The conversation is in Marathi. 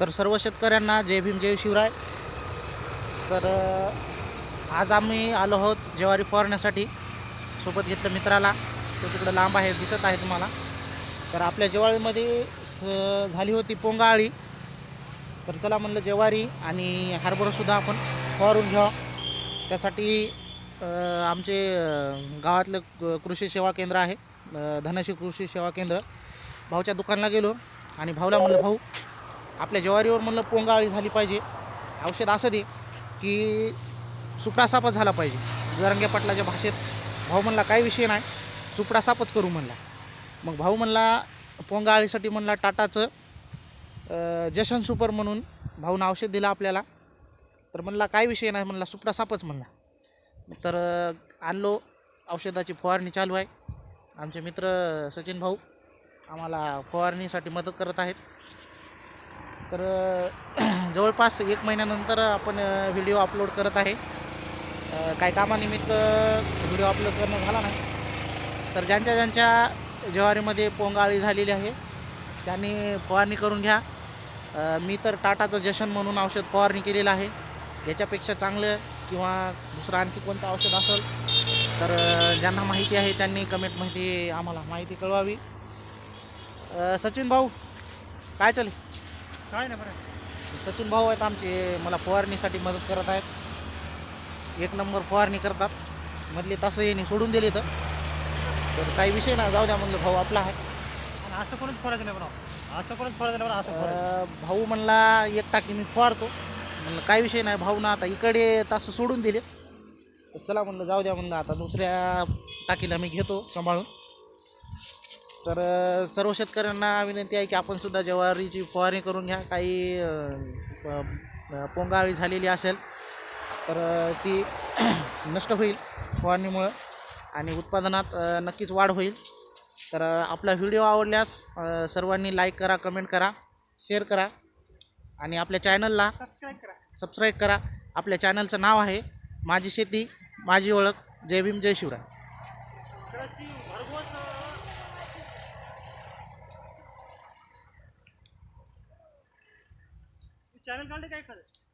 तर सर्व शेतकऱ्यांना जय भीम जय शिवराय. तर आज आम्ही आलो आहोत ज्वारी फवारण्यासाठी. सोबत घेतलं मित्राला. तो तिकडं लांब आहे दिसत आहे तुम्हाला. तर आपल्या ज्वारीमध्ये स- झाली होती पोंगाळी. तर चला म्हणलं ज्वारी आणि हरभरासुद्धा आपण फवारून घ्यावं. त्यासाठी आमचे गावातलं कृषी सेवा केंद्र आहे. धनशी कृषी सेवा केंद्र. भाऊच्या दुकानला गेलो आणि भाऊला म्हणलं भाऊ आपल्या ज्वारीवर म्हणलं पोंगाळी झाली पाहिजे. औषध असं दे की सुपडासापच झाला पाहिजे. जरंगे पाटलाच्या भाषेत भाऊ म्हणला काय विषय नाही. सुपडासापच करू म्हणला. मग भाऊ म्हणला पोंगाळीसाठी म्हणला टाटाचं जशन सुपर म्हणून भाऊनं औषध दिलं आपल्याला. तर म्हणला काय विषय नाही. म्हणला सुपडासापच म्हणला. तर आणलो. औषधाची फवारणी चालू आहे. आमचे मित्र सचिन भाऊ आम्हाला फवारणीसाठी मदत करत आहेत. तर जवळपास एक महिन्यानंतर आपण व्हिडिओ अपलोड करत आहे. काही कामानिमित्त व्हिडिओ अपलोड करणं झाला नाही. तर ज्यांच्या ज्यांच्या ज्वारीमध्ये पोंगाळी झालेली आहे त्यांनी फवारणी करून घ्या. मी तर टाटाचं जशन म्हणून औषध फवारणी केलेलं आहे. याच्यापेक्षा चांगलं किंवा दुसरं आणखी कोणतं औषध असेल तर ज्यांना माहिती आहे त्यांनी कमेंट माहिती आम्हाला माहिती कळवावी. सचिन भाऊ काय चालेल काय नाही बरं. सचिन भाऊ आहेत आमचे मला फवारणीसाठी मदत करत आहेत. एक नंबर फवारणी करतात. मधले तासं येणे सोडून दिले तर तर काही विषय नाही जाऊ द्या म्हणलं भाऊ आपला आहे. आणि असं कोणच फरायचं नाही बरं. असं कोणच फरायचं नाही बरं असं भाऊ म्हणला एक टाकी मी फवारतो. म्हणलं काही विषय नाही भाऊ ना आता इकडे तास सोडून दिले तर चला म्हणलं जाऊ द्या म्हणलं आता दुसऱ्या टाकीला मी घेतो सांभाळून. तर सर्व शेतकऱ्यांना विनंती आहे की आपण सुद्धा ज्वारीची फवारणी करून घ्या. काही प- पोंगाळी झालेली असेल तर ती नष्ट होईल फवारणीमुळं आणि उत्पादनात नक्कीच वाढ होईल. तर आपला व्हिडिओ आवडल्यास सर्वांनी लाईक करा कमेंट करा शेअर करा आणि आपल्या चॅनलला सबस्क्राईब करा. सबस्क्राईब करा आपल्या चॅनलचं नाव आहे माझी शेती माझी ओळख. जय भीम जय शिवराय. चॅनल काढले काय खरं